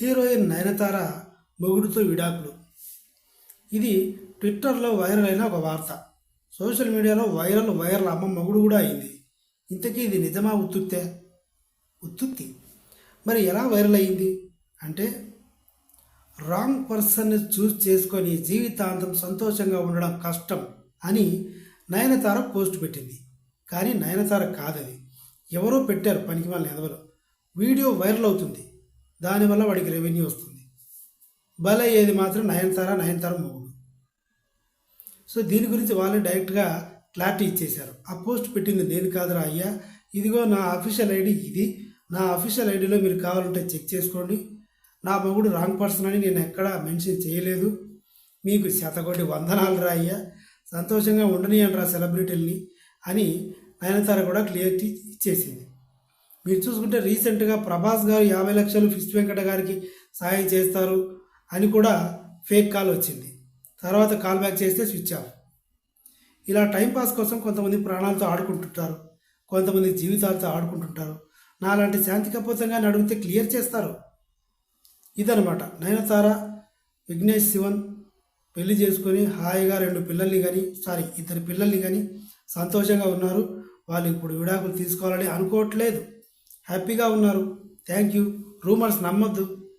Heroine Nayanthara మొగుడుతో విడాకులు. ఇది ట్విట్టర్లో వైరల్ అయిన ఒక వార్త. సోషల్ మీడియాలో వైరల్ వైరల్ అమ్మ మొగుడు కూడా అయింది. ఇంతకీ ఇది నిజమా ఉత్తుత్తే? ఉత్తుత్తి. మరి ఎలా వైరల్ అయింది? అంటే రాంగ్ పర్సన్ని చూస్ చేసుకొని జీవితాంతం సంతోషంగా ఉండడం కష్టం అని నయనతార పోస్ట్ పెట్టింది. కానీ నయనతార కాదది. ఎవరో పెట్టారు పనికి వాళ్ళని ఎదవరు వీడియో వైరల్ అవుతుంది. దానివల్ల వాడికి రెవెన్యూ వస్తుంది. భలే ఏది మాత్రం నయనతార నయనతార మూడు సో దీని గురించి వాళ్ళే డైరెక్ట్గా క్లారిటీ ఇచ్చేశారు. ఆ పోస్ట్ పెట్టింది నేను కాదురా అయ్యా. ఇదిగో నా అఫీషియల్ ఐడి ఇది. నా అఫీషియల్ ఐడిలో మీరు కావాలంటే చెక్ చేసుకోండి. నా మొగుడు రాంగ్ పర్సన్ అని నేను ఎక్కడా మెన్షన్ చేయలేదు. మీకు శతకోటి వందనాలు రా అయ్యా. సంతోషంగా ఉండనియండి రా సెలబ్రిటీలని అని నయనతార కూడా క్లియర్టీ ఇచ్చేసింది. మీరు చూసుకుంటే రీసెంట్గా ప్రభాస్ గారు యాభై లక్షలు ఫిస్ట్ వెంకట గారికి సాయం చేస్తారు అని కూడా ఫేక్ కాల్ వచ్చింది. తర్వాత కాల్ బ్యాక్ చేస్తే స్విచ్ ఆఫ్. ఇలా టైంపాస్ కోసం కొంతమంది ప్రాణాలతో ఆడుకుంటుంటారు. కొంతమంది జీవితాలతో ఆడుకుంటుంటారు. నాలాంటి శాంతి కపోతంగా అడిగితే క్లియర్ చేస్తారు. ఇదనమాట నయనతార విఘ్నేష్ శివన్ పెళ్ళి చేసుకొని హాయిగా రెండు పిల్లల్ని కానీ సారీ ఇద్దరు పిల్లల్ని కానీ సంతోషంగా ఉన్నారు. వాళ్ళు ఇప్పుడు విడాకులు తీసుకోవాలని అనుకోవట్లేదు. హ్యాపీగా ఉన్నారు. Thank you. రూమర్స్ నమ్మొద్దు.